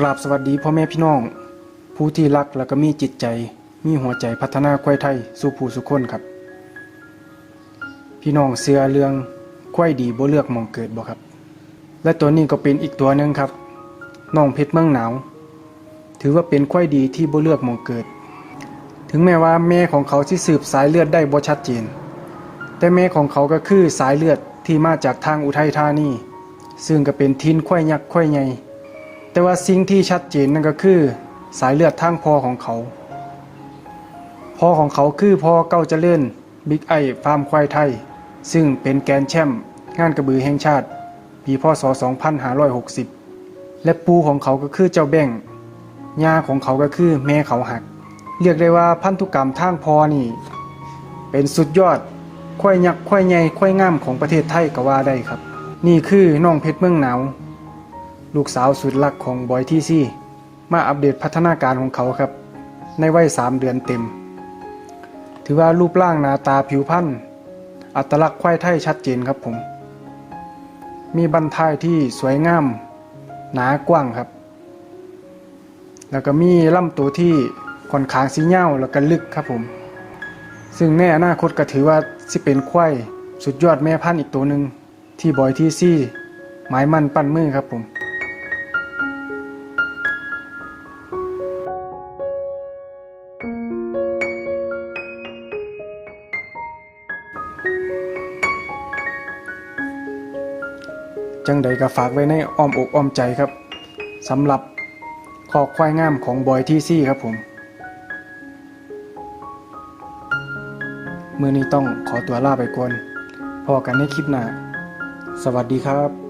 กราบสวัสดีพ่อแม่พี่น้อง ผู้ที่รักและก็มีจิตใจ มีหัวใจพัฒนาควายไทยสู่ผู้สุคนครับ พี่น้องเสือเรื่องควายดีบ่เลือกมองเกิดบ่ครับ และตัวนี้ก็เป็นอีกตัวหนึ่งครับน้องเพชรเมืองหนาว ถือว่าเป็นควายดีที่บ่เลือกมองเกิด ถึงแม้ว่าแม่ของเขาที่สืบสายเลือดได้บ่ชัดเจน แต่แม่ของเขาก็คือสายเลือดที่มาจากทางอุทัยธานีซึ่งก็เป็นทินควายยักษ์ควายใหญ่ แต่ว่าสิ่งที่ชัดเจนนั่นก็คือ สายเลือดทางพ่อของเขาพ่อของเขาคือพ่อเก้าเจริญบิ๊กไอฟาร์มควายไทย ซึ่งเป็นแกนแชมป์งานกระบือแห่งชาติ ปีพศ 2560 และปูของเขาก็คือเจ้าแบ่งยาของเขาก็คือแม่เขาหัก เรียกได้ว่าพันธุกรรมทางพอนี่ เป็นสุดยอดควายยักษ์ควายใหญ่ควายงามของประเทศไทยก็ว่าได้ครับ นี่คือน้องเพชรเมืองหนาว ลูกสาวสุดรักของบอยที่ซี่ มาอัปเดตพัฒนาการของเขาครับ ในวัยสามเดือนเต็ม ถือว่ารูปร่างหน้าตาผิวพรรณอัตลักษณ์ควายไทยชัดเจนครับผม มีบันทายที่สวยงาม หนากว้างครับ แล้วก็มีลำตัวที่ค่อนข้างสีเง่าแล้วก็ลึกครับผม ซึ่งในอนาคตก็ถือว่าสิเป็นควายสุดยอดแม่พันธุ์อีกตัวหนึ่งที่บอยที่ซี่หมายมั่นปั้นมือครับผม จังใดก็ฝากไว้ในอ้อมอกอ้อมใจครับสำหรับคอควายงามของบอยที่ซี่ครับผมมือนี้ต้องขอตัวลาไปก่อนพอกันในคลิปหน้า สวัสดีครับ